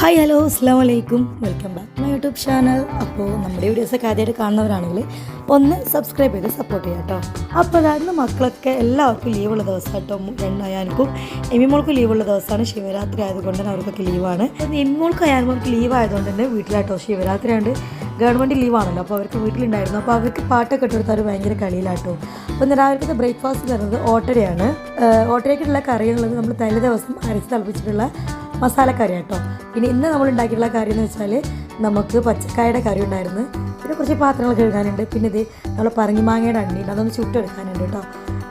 Hi hello അസ്സാം വലൈക്കും welcome back to my YouTube channel അപ്പോൾ നമ്മുടെ വീഡിയോസൊക്കെ ആദ്യമായിട്ട് കാണുന്നവരാണെങ്കിൽ ഒന്ന് സബ്സ്ക്രൈബ് ചെയ്ത് സപ്പോർട്ട് ചെയ്യാം കേട്ടോ അപ്പോൾ അതായത് മക്കളൊക്കെ എല്ലാവർക്കും ലീവുള്ള ദിവസം കേട്ടോ രണ്ടായാൽക്കും എമിമോൾക്കും ലീവുള്ള ദിവസമാണ്. ശിവരാത്രി ആയതുകൊണ്ട് തന്നെ അവർക്കൊക്കെ ലീവാണ് എമിമോൾക്കും അയാൽമോൾക്ക് ലീവ് ആയതുകൊണ്ട് തന്നെ വീട്ടിലാട്ടോ ശിവരാത്രി ആണ്ട് ഗവൺമെന്റ് ലീവാണല്ലോ അപ്പോൾ അവർക്ക് വീട്ടിലുണ്ടായിരുന്നു. അപ്പോൾ അവർക്ക് പാട്ടൊക്കെ ഇട്ടെടുത്താൽ ഭയങ്കര കളിയിലാട്ടോ. അപ്പോൾ ഇന്ന് രാവിലത്തെ ബ്രേക്ക്ഫാസ്റ്റ് തരുന്നത് ഓട്ടടയാണ് ഓട്ടടയ്ക്കുള്ള കറികളുള്ളത് നമ്മൾ തലേ ദിവസം അരച്ച് തിളപ്പിച്ചിട്ടുള്ള മസാലക്കറി കേട്ടോ പിന്നെ ഇന്ന് നമ്മൾ ഉണ്ടാക്കിയിട്ടുള്ള കറി എന്ന് വെച്ചാൽ നമുക്ക് പച്ചക്കായയുടെ കറി ഉണ്ടായിരുന്നു. പിന്നെ കുറച്ച് പാത്രങ്ങൾ കഴുകാനുണ്ട്. പിന്നെ ഇത് നമ്മൾ പറങ്ങിമാങ്ങയുടെ അണ്ടിയുണ്ട്. അതൊന്ന് ചുട്ടെടുക്കാനുണ്ട് കേട്ടോ.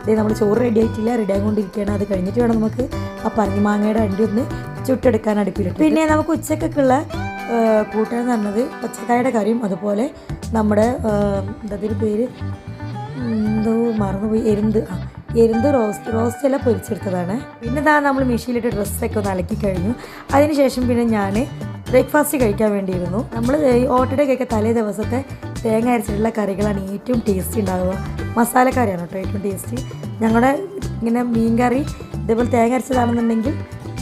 ഇത് നമ്മൾ ചോറ് റെഡി ആയിട്ടില്ല. റെഡി ആയിക്കൊണ്ടിരിക്കുകയാണ്. അത് കഴിഞ്ഞിട്ട് വേണം നമുക്ക് ആ പറങ്ങിമാങ്ങയുടെ അണ്ടി ഒന്ന് ചുട്ടെടുക്കാൻ അടുപ്പിലിട്ട്. പിന്നെ നമുക്ക് ഉച്ചക്കൊക്കെയുള്ള കൂട്ടാൻ എന്ന് പറഞ്ഞത് പച്ചക്കായുടെ കറിയും അതുപോലെ നമ്മുടെ എന്താ പേര്? എന്തോ മറന്നുപോയി. എരുന്ത്. ആ എരുന്ത് റോസ്റ്റ് റോസ്റ്റ് എല്ലാം പൊരിച്ചെടുത്തതാണ്. പിന്നെ ഇതാ നമ്മൾ മെഷീനിലിട്ട് ഡ്രസ്സൊക്കെ ഒന്ന് അലക്കി കഴിഞ്ഞു. അതിനുശേഷം പിന്നെ ഞാൻ ബ്രേക്ക്ഫാസ്റ്റ് കഴിക്കാൻ വേണ്ടിയിരുന്നു. നമ്മൾ ഈ ഓട്ടടയൊക്കെ തലേ ദിവസത്തെ തേങ്ങ അരച്ചിട്ടുള്ള കറികളാണ് ഏറ്റവും ടേസ്റ്റി ഉണ്ടാവുക. മസാലക്കറിയാണ് കേട്ടോ ഏറ്റവും ടേസ്റ്റി ഞങ്ങളുടെ ഇങ്ങനെ മീൻ കറി ഇതേപോലെ തേങ്ങ അരച്ചതാണെന്നുണ്ടെങ്കിൽ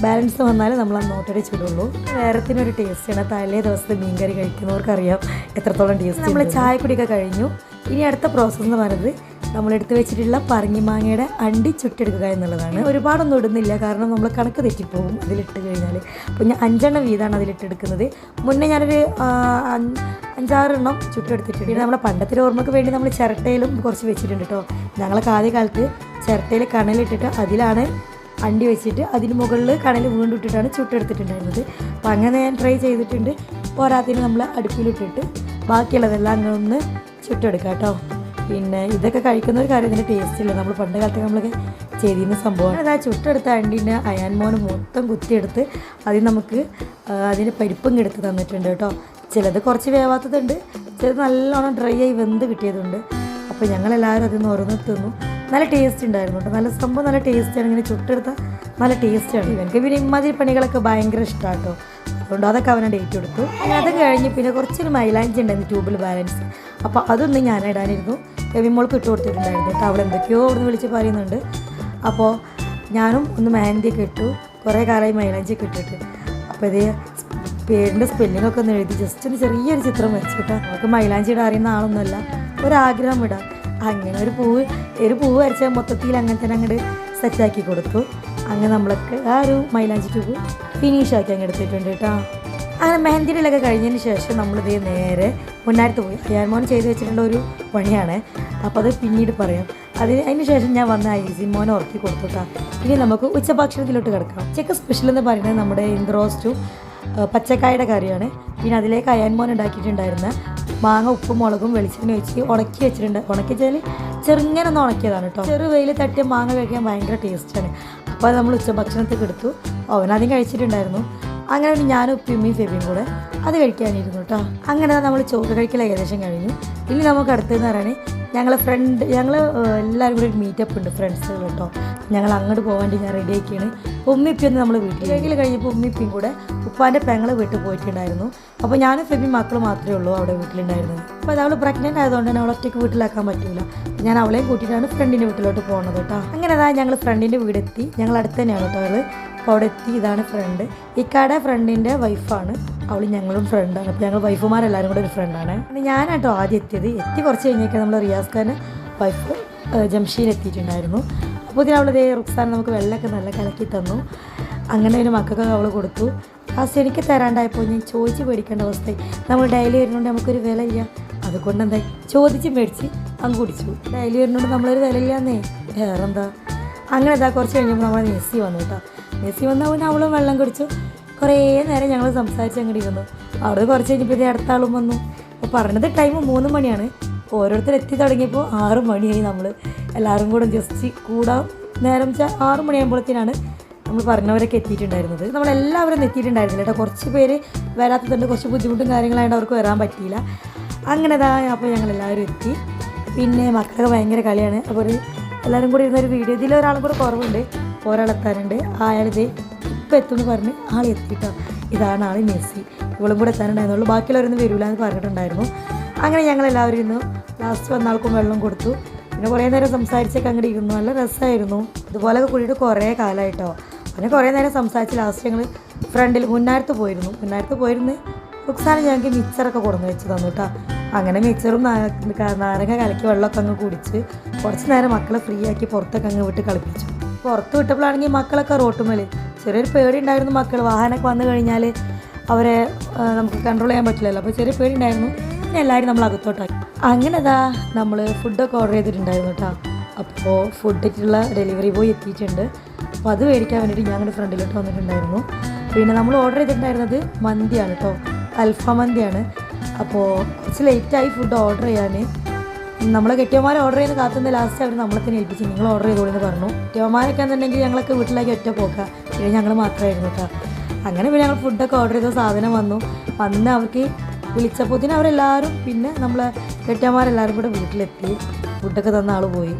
ബാലൻസ് വന്നാൽ നമ്മൾ ആ നോട്ടടി ചൂടുള്ളൂ വേറെത്തിനൊരു ടേസ്റ്റാണ് തലേ ദിവസത്തെ മീൻ കറി കഴിക്കുന്നവർക്കറിയാം എത്രത്തോളം ടേസ്റ്റ് നമ്മൾ ചായക്കുടിയൊക്കെ കഴിഞ്ഞു. ഇനി അടുത്ത പ്രോസസ്സ് എന്ന് പറയുന്നത് നമ്മൾ എടുത്തു വെച്ചിട്ടുള്ള പറങ്ങിമാങ്ങയുടെ അണ്ടി ചുട്ടെടുക്കുക എന്നുള്ളതാണ്. ഒരുപാടൊന്നും ഇടുന്നില്ല കാരണം നമ്മൾ കണക്ക് തെറ്റിപ്പോകും അതിലിട്ട് കഴിഞ്ഞാൽ അപ്പോൾ ഞാൻ അഞ്ചെണ്ണം വീതമാണ് അതിലിട്ടെടുക്കുന്നത്. മുന്നേ ഞാനൊരു അഞ്ചാറെണ്ണം ചുട്ടെടുത്തിട്ടുണ്ട്. നമ്മളെ പണ്ടത്തെ ഓർമ്മയ്ക്ക് വേണ്ടി നമ്മൾ ചിരട്ടയിലും കുറച്ച് വെച്ചിട്ടുണ്ട് കേട്ടോ ഞങ്ങളൊക്കെ ആദ്യ കാലത്ത് ചിരട്ടയിൽ കണലിട്ടിട്ട് അതിലാണ് അണ്ടി വെച്ചിട്ട് അതിന് മുകളിൽ കണൽ വീണ്ടും ഇട്ടിട്ടാണ് ചുട്ടെടുത്തിട്ടുണ്ടായിരുന്നത്. അപ്പോൾ അങ്ങനെ ഞാൻ ട്രൈ ചെയ്തിട്ടുണ്ട്. പോരാത്തിന് നമ്മൾ അടുപ്പിലിട്ടിട്ട് ബാക്കിയുള്ളതെല്ലാം അങ്ങനെ ഒന്ന് ചുട്ടെടുക്കാം കേട്ടോ പിന്നെ ഇതൊക്കെ കഴിക്കുന്ന ഒരു കാര്യം ഇതിന്റെ ടേസ്റ്റ് ഇല്ല. നമ്മൾ പണ്ട് കാലത്ത് നമ്മളൊക്കെ ചെയ്തിരുന്ന സംഭവമാണ്. അതായത് ചുട്ടെടുത്ത അണ്ടിനെ അയാൻ മോന് മൊത്തം കുത്തിയെടുത്ത് അതിൽ നമുക്ക് അതിന്റെ പരിപ്പും എടുത്ത് തന്നിട്ടുണ്ട് കേട്ടോ. ചിലത് കുറച്ച് വേവാത്തതുണ്ട് ചിലത് നല്ലോണം ഡ്രൈ ആയി വെന്ത് കിട്ടിയതുണ്ട്. അപ്പോൾ ഞങ്ങളെല്ലാവരും അതിൽ നിന്ന് ഓരോന്ന് തിന്നു. നല്ല ടേസ്റ്റ് ഉണ്ടായിരുന്നു കേട്ടോ. നല്ല സംഭവം നല്ല ടേസ്റ്റാണ് ഇങ്ങനെ ചുട്ടെടുത്ത നല്ല ടേസ്റ്റാണ് ഇവനക്ക് പിന്നെ ഇമ്മാതിരി പണികളൊക്കെ ഭയങ്കര ഇഷ്ടമാണ് കേട്ടോ. അതുകൊണ്ട് അതൊക്കെ അവനെ ഡേറ്റ് കൊടുത്തു. അത് കഴിഞ്ഞ് പിന്നെ കുറച്ചൊരു മൈലാഞ്ചി ഉണ്ടായിരുന്നു ട്യൂബിൽ ബാലൻസ് അപ്പോൾ അതൊന്നും ഞാൻ ഇടാനിരുന്നു കവിമോൾക്ക് ഇട്ട് കൊടുത്തിട്ടുണ്ടായിരുന്നു കേട്ടോ. അവൾ എന്തൊക്കെയോ അവിടെ വിളിച്ച് പറയുന്നുണ്ട്. അപ്പോൾ ഞാനും ഒന്ന് മെഹന്തിയൊക്കെ ഇട്ടു. കുറേ കാലമായി മൈലാഞ്ചിയൊക്കെ ഇട്ടിട്ട്. അപ്പോൾ ഇത് പേരിന്റെ സ്പെല്ലിങ്ങൊക്കെ ഒന്ന് എഴുതി ജസ്റ്റ് ഒരു ചെറിയൊരു ചിത്രം വരച്ചിട്ട് നമുക്ക് മൈലാഞ്ചി ഇടാൻ അറിയുന്ന ആളൊന്നുമല്ല. ഒരാഗ്രഹം ഇടാം. അങ്ങനെ ഒരു പൂവ് ഒരു പൂവ് വരച്ച മൊത്തത്തിൽ അങ്ങനെ തന്നെ അങ്ങോട്ട് സെറ്റാക്കി കൊടുത്തു. അങ്ങനെ നമ്മളൊക്കെ ആ ഒരു മൈലാഞ്ചി ട്യൂബ് ഫിനിഷ് ആക്കി അങ്ങ് എടുത്തിട്ടുണ്ട് കേട്ടോ. അങ്ങനെ മെഹന്തിയിലൊക്കെ കഴിഞ്ഞതിന് ശേഷം നമ്മളിത് നേരെ മുന്നാരത്ത് പോയി. അയ്യാൻമോൻ ചെയ്ത് വെച്ചിട്ടുള്ള ഒരു പണിയാണ്. അപ്പോൾ അത് പിന്നീട് പറയാം. അതിന് അതിന് ശേഷം ഞാൻ വന്ന ഐസിൻ മോനെ ഉറക്കി കൊടുത്തു ഇനി നമുക്ക് ഉച്ചഭക്ഷണത്തിലോട്ട് കിടക്കാം. ഉച്ചയ്ക്ക് സ്പെഷ്യൽ എന്ന് പറയുന്നത് നമ്മുടെ ഇന്ദ്രോസ്റ്റും പച്ചക്കായുടെ കറിയാണ്. പിന്നെ അതിലേക്ക് അയാൻമോൻ ഉണ്ടാക്കിയിട്ടുണ്ടായിരുന്ന മാങ്ങ ഉപ്പും മുളകും വെളിച്ചെണ്ണ വെച്ച് ഉണക്കി വെച്ചിട്ടുണ്ട്. ഉണക്കി വെച്ചാൽ ചെറുങ്ങനെ ഒന്ന് ഉണക്കിയതാണ് കേട്ടോ ചെറു വെയിൽ തട്ടിയ മാങ്ങ കഴിക്കാൻ ഭയങ്കര ടേസ്റ്റാണ് അപ്പോൾ അത് നമ്മൾ ഉച്ചഭക്ഷണത്തിൽ എടുത്തു. അവനാദ്യം കഴിച്ചിട്ടുണ്ടായിരുന്നു. അങ്ങനെ ഞാനും ഉപ്പിയും ഫെബിയും കൂടെ അത് കഴിക്കാനിരുന്നു കേട്ടോ. അങ്ങനെ നമ്മൾ ചോറ് കഴിക്കൽ ഏകദേശം കഴിഞ്ഞു. ഇനി നമുക്ക് അടുത്തെന്ന് പറയണേ ഞങ്ങളെ ഫ്രണ്ട് ഞങ്ങൾ എല്ലാവരും കൂടി ഒരു മീറ്റപ്പ് ഉണ്ട് ഫ്രണ്ട്സുകൾ കേട്ടോ. ഞങ്ങൾ അങ്ങോട്ട് പോകാൻ വേണ്ടി ഞാൻ റെഡി ആക്കിയാണ്. ഉമ്മിപ്പിയൊന്ന് നമ്മൾ വീട്ടിൽ കഴിക്കൽ കഴിഞ്ഞപ്പോൾ ഉമ്മിപ്പിയും കൂടെ ഉപ്പാന്റെ പെങ്ങളെ വീട്ടിൽ പോയിട്ടുണ്ടായിരുന്നു. അപ്പോൾ ഞാനും ഫെബി മക്കൾ മാത്രമേ ഉള്ളൂ അവിടെ വീട്ടിലുണ്ടായിരുന്നത്. അപ്പോൾ അത് അവൾ പ്രഗ്നന്റ് ആയതുകൊണ്ട് തന്നെ അവൾ ഒറ്റയ്ക്ക് വീട്ടിലാക്കാൻ പറ്റില്ല ഞാൻ അവളെയും കൂട്ടിയിട്ടാണ് ഫ്രണ്ടിന്റെ വീട്ടിലോട്ട് പോകുന്നത് കേട്ടോ അങ്ങനെ അതാ ഞങ്ങൾ ഫ്രണ്ടിന്റെ വീടെത്തി. ഞങ്ങൾ അടുത്ത് തന്നെയാണ് കേട്ടോ അവൾ അപ്പോൾ അവിടെ എത്തി ഇതാണ് ഫ്രണ്ട് ഇക്കാടെ ഫ്രണ്ടിന്റെ വൈഫാണ് അവൾ ഞങ്ങളും ഫ്രണ്ടാണ് അപ്പോൾ ഞങ്ങൾ വൈഫുമാരെല്ലാവരും കൂടെ ഒരു ഫ്രണ്ടാണ് ഞാനാട്ടോ ആദ്യം എത്തിയത്. എത്തി കുറച്ച് കഴിഞ്ഞൊക്കെ നമ്മൾ റിയാസ് ഖാൻ വൈഫ് ജംഷീൽ എത്തിയിട്ടുണ്ടായിരുന്നു. അപ്പോൾ ഇതിന് അവൾ ഇതേ റുക്സാൻ നമുക്ക് വെള്ളമൊക്കെ നല്ല കലക്കി തന്നു. അങ്ങനെ ഒരു മക്കൾക്ക് അവൾ കൊടുത്തു. ലാസ്റ്റ് എനിക്ക് തരാണ്ടായപ്പോൾ ഞാൻ ചോദിച്ച് മേടിക്കേണ്ട അവസ്ഥയായി. നമ്മൾ ഡെയിലി വരുന്നതുകൊണ്ട് നമുക്കൊരു വില ഇല്ല അതുകൊണ്ട് എന്തായി ചോദിച്ച് മേടിച്ച് അങ്ങ് കുടിച്ചു. ഡെയിലി വരുന്നതുകൊണ്ട് നമ്മളൊരു വില ഇല്ലാന്നേ വേറെന്താ? അങ്ങനെ ഇതാ കുറച്ച് കഴിഞ്ഞപ്പോൾ നമ്മൾ നെസ്സി വന്നു കേട്ടോ. നെസ്സി വന്നാൽ പിന്നെ അവളും വെള്ളം കുടിച്ചു. കുറേ നേരം ഞങ്ങൾ സംസാരിച്ച് അങ്ങോട്ട് ഇരുന്നു. അവിടെ കുറച്ച് കഴിഞ്ഞപ്പോൾ ഇത് അടുത്ത ആളും വന്നു. അപ്പോൾ പറഞ്ഞത് ടൈം മൂന്ന് മണിയാണ്. ഓരോരുത്തർ എത്തി തുടങ്ങിയപ്പോൾ ആറ് മണിയായി നമ്മൾ എല്ലാവരും കൂടെ ജസ്റ്റ് കൂടാം നേരം വെച്ചാൽ ആറ് മണിയാകുമ്പോഴത്തേനാണ് നമ്മൾ പറഞ്ഞവരൊക്കെ എത്തിയിട്ടുണ്ടായിരുന്നത്. നമ്മളെല്ലാവരും എത്തിയിട്ടുണ്ടായിരുന്നില്ല കേട്ടോ. കുറച്ച് പേര് വരാത്തതുണ്ട് കുറച്ച് ബുദ്ധിമുട്ടും കാര്യങ്ങളായതുകൊണ്ട് അവർക്ക് വരാൻ പറ്റിയില്ല. അങ്ങനെ ഇതാ അപ്പോൾ ഞങ്ങൾ എല്ലാവരും എത്തി. പിന്നെ മക്കളൊക്കെ ഭയങ്കര കളിയാണ്. അപ്പോൾ ഒരു എല്ലാവരും കൂടി ഇരുന്നൊരു വീഡിയോ ഇതിൽ ഒരാളും കൂടെ കുറവുണ്ട്. ഒരാളെത്താനുണ്ട്. അയാളിത് ഇപ്പം എത്തുമെന്ന് പറഞ്ഞ് ആൾ എത്തിയിട്ടോ ഇതാണ് ആൾ മെസ്സി. ഇവളും കൂടെ എത്താനുണ്ടായിരുന്നുള്ളൂ. ബാക്കിയുള്ളവരൊന്നും വരില്ല എന്ന് പറഞ്ഞിട്ടുണ്ടായിരുന്നു. അങ്ങനെ ഞങ്ങൾ എല്ലാവരും ഇരുന്നു. ലാസ്റ്റ് വന്ന ആൾക്കും വെള്ളം കൊടുത്തു. പിന്നെ കുറേ നേരം സംസാരിച്ചൊക്കെ അങ്ങോട്ട് ഇരുന്നു. നല്ല രസമായിരുന്നു ഇതുപോലെയൊക്കെ കൂടിയിട്ട് കുറേ കാലമായിട്ടോ പിന്നെ കുറേ നേരം സംസാരിച്ച് ലാസ്റ്റ് ഞങ്ങൾ ഫ്രണ്ടിൽ മുന്നാരത്ത് പോയിരുന്നു. മുന്നാരത്ത് പോയിരുന്ന് റുക്സാന ഞങ്ങൾക്ക് മിക്സറൊക്കെ കൊടുന്ന് വെച്ച് തന്നു കേട്ടോ അങ്ങനെ മിക്സറും നാരങ്ങ കലക്കി വെള്ളമൊക്കെ അങ്ങ് കുടിച്ച് കുറച്ച് നേരം മക്കളെ ഫ്രീ ആക്കി പുറത്തൊക്കെ അങ്ങ് വിട്ട് കളിപ്പിച്ചു. പുറത്ത് വിട്ടപ്പോഴാണെങ്കിൽ മക്കളൊക്കെ റോട്ടുമേൽ ചെറിയൊരു പേടി ഉണ്ടായിരുന്നു മക്കൾ വാഹനമൊക്കെ വന്നു കഴിഞ്ഞാൽ അവരെ നമുക്ക് കൺട്രോൾ ചെയ്യാൻ പറ്റില്ലല്ലോ. അപ്പോൾ ചെറിയ പേടി ഉണ്ടായിരുന്നു. പിന്നെ എല്ലാവരും നമ്മൾ അകത്തോട്ടാക്കി അങ്ങനെ അതാ നമ്മൾ ഫുഡൊക്കെ ഓർഡർ ചെയ്തിട്ടുണ്ടായിരുന്നു കേട്ടോ അപ്പോൾ ഫുഡിനുള്ള ഡെലിവറി ബോയ് എത്തിയിട്ടുണ്ട്. അപ്പോൾ അത് മേടിക്കാൻ വേണ്ടിയിട്ട് ഞാൻ എന്റെ ഫ്രണ്ടിലോട്ട് വന്നിട്ടുണ്ടായിരുന്നു. പിന്നെ നമ്മൾ ഓർഡർ ചെയ്തിട്ടുണ്ടായിരുന്നത് മന്തിയാണ് കേട്ടോ അൽഫാം മന്തിയാണ്. അപ്പോൾ കുറച്ച് ലേറ്റായി ഫുഡ് ഓർഡർ ചെയ്യാൻ നമ്മളെ കെട്ടിയമാർ ഓർഡർ ചെയ്ത് കാത്തുന്ന ലാസ്റ്റ് അവർ നമ്മളെ തന്നെ ഏൽപ്പിച്ചു. നിങ്ങൾ ഓർഡർ ചെയ്തോളൂ എന്ന് പറഞ്ഞു. കെട്ടിയമാരൊക്കെ എന്നുണ്ടെങ്കിൽ ഞങ്ങളൊക്കെ വീട്ടിലേക്ക് ഒറ്റ പോക്കാം. പിന്നെ ഞങ്ങൾ മാത്രമായിരുന്നു കേട്ടോ അങ്ങനെ പിന്നെ ഞങ്ങൾ ഫുഡൊക്കെ ഓർഡർ ചെയ്ത സാധനം വന്നു. വന്ന് അവർക്ക് വിളിച്ചപ്പോത്തിന് അവരെല്ലാവരും പിന്നെ നമ്മളെ കെട്ടിയമാരെല്ലാവരും കൂടെ വീട്ടിലെത്തി. ഫുഡൊക്കെ തന്ന ആൾ പോയി.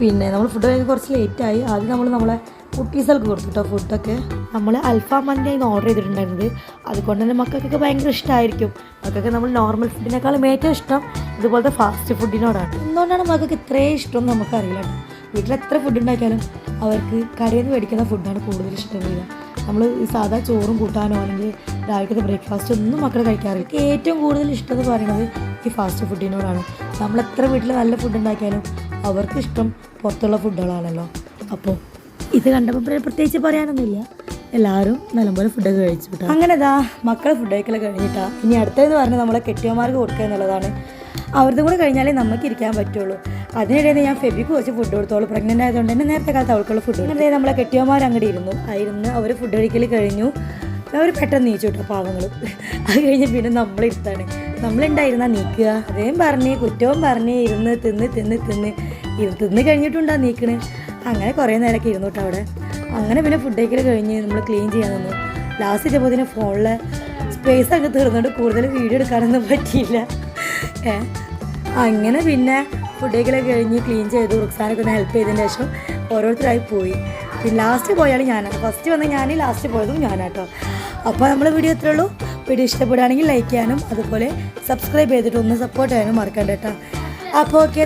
പിന്നെ നമ്മൾ ഫുഡ് കഴിഞ്ഞ് കുറച്ച് ലേറ്റായി ആദ്യം നമ്മൾ നമ്മളെ കുട്ടീസൾക്ക് കൊടുത്തു കേട്ടോ ഫുഡൊക്കെ നമ്മൾ അൽഫാം മന്തിയായിരുന്നു ഓർഡർ ചെയ്തിട്ടുണ്ടായിരുന്നത്. അതുകൊണ്ട് തന്നെ മക്കൾക്കൊക്കെ ഭയങ്കര ഇഷ്ടമായിരിക്കും മക്കൾക്ക് നമ്മൾ നോർമൽ ഫുഡിനേക്കാളും ഏറ്റവും ഇഷ്ടം ഇതുപോലത്തെ ഫാസ്റ്റ് ഫുഡിനോടാണ് എന്തുകൊണ്ടാണ് മക്കൾക്ക് ഇത്രയും ഇഷ്ടം എന്ന് നമുക്കറിയില്ല വീട്ടിൽ എത്ര ഫുഡ് ഉണ്ടാക്കിയാലും അവർക്ക് കരയിൽ നിന്ന് മേടിക്കുന്ന ഫുഡാണ് കൂടുതൽ ഇഷ്ടം വരിക. നമ്മൾ ഈ സാധാ ചോറും കൂട്ടാനോ അല്ലെങ്കിൽ രാവിലത്തെ ബ്രേക്ക്ഫാസ്റ്റ് ഒന്നും മക്കൾ കഴിക്കാറില്ല. ഏറ്റവും കൂടുതൽ ഇഷ്ടം എന്ന് പറയുന്നത് ഈ ഫാസ്റ്റ് ഫുഡിനോടാണ് നമ്മൾ എത്ര വീട്ടിൽ നല്ല ഫുഡ് ഉണ്ടാക്കിയാലും അവർക്ക് ഇഷ്ടം പുറത്തുള്ള ഫുഡുകളാണല്ലോ അപ്പോൾ ഇത് കണ്ടപ്പോൾ പ്രത്യേകിച്ച് പറയാനൊന്നുമില്ല. എല്ലാവരും നല്ലപോലെ ഫുഡൊക്കെ കഴിച്ചു കേട്ടോ അങ്ങനെ ഇതാ മക്കളെ ഫുഡ് കഴിക്കലൊക്കെ കഴിഞ്ഞിട്ടാ. ഇനി അടുത്തതെന്ന് പറഞ്ഞാൽ നമ്മളെ കെട്ടിയമാർക്ക് കൊടുക്കുക എന്നുള്ളതാണ്. അവരുടെ കൂടെ കഴിഞ്ഞാലേ നമുക്ക് ഇരിക്കാൻ പറ്റുള്ളൂ. അതിനിടയിൽ ഞാൻ ഫെബിക്ക് കുറച്ച് ഫുഡ് കൊടുത്തോളൂ. പ്രഗ്നന്റ് ആയതുകൊണ്ട് തന്നെ നേരത്തെ കാലത്ത് അവൾക്കുള്ള ഫുഡ് അങ്ങനെ നമ്മളെ കെട്ടിയമാർ അങ്ങോട്ട് ഇരുന്നു. ആയിരുന്നു അവർ ഫുഡ് കഴിക്കൽ കഴിഞ്ഞു. അവർ പെട്ടെന്ന് നീച്ചു കേട്ടോ പാവങ്ങൾ അത് കഴിഞ്ഞ് പിന്നെ നമ്മളിരുത്താണ് നമ്മളുണ്ടായിരുന്ന നീക്കുക. അതേം പറഞ്ഞ് കുറ്റവും പറഞ്ഞ് ഇരുന്ന് തിന്ന് തിന്ന് തിന്ന് ഇരുന്ന് തിന്ന് കഴിഞ്ഞിട്ടുണ്ടാ നീക്കണ്. അങ്ങനെ കുറേ നേരമൊക്കെ ഇരുന്നു കേട്ടോ അവിടെ. അങ്ങനെ പിന്നെ ഫുഡ് കഴിക്കൽ കഴിഞ്ഞ് നമ്മൾ ക്ലീൻ ചെയ്യാൻ നിന്നു. ലാസ്റ്റ് ഇതേപോലെ ഫോണിൽ സ്പേസ് അങ്ങ് തീർന്നുകൊണ്ട് കൂടുതൽ വീഡിയോ എടുക്കാനൊന്നും പറ്റിയില്ല. അങ്ങനെ പിന്നെ ഫുഡ് കഴിക്കലൊക്കെ കഴിഞ്ഞ് ക്ലീൻ ചെയ്തു. റുക്സാനൊക്കെ ഒന്ന് ഹെൽപ്പ് ചെയ്തതിന് ശേഷം ഓരോരുത്തരായി പോയി. പിന്നെ ലാസ്റ്റ് പോയാൽ ഞാനാണ് ഫസ്റ്റ് വന്ന ഞാൻ ലാസ്റ്റ് പോയതും ഞാനാട്ടോ അപ്പോൾ നമ്മൾ വീഡിയോ എത്രയേ ഉള്ളൂ. വീഡിയോ ഇഷ്ടപ്പെടുകയാണെങ്കിൽ ലൈക്ക് ചെയ്യാനും അതുപോലെ സബ്സ്ക്രൈബ് ചെയ്തിട്ട് ഒന്ന് സപ്പോർട്ട് ചെയ്യാനും മറക്കണ്ട കേട്ടോ അപ്പോൾ ഓക്കെ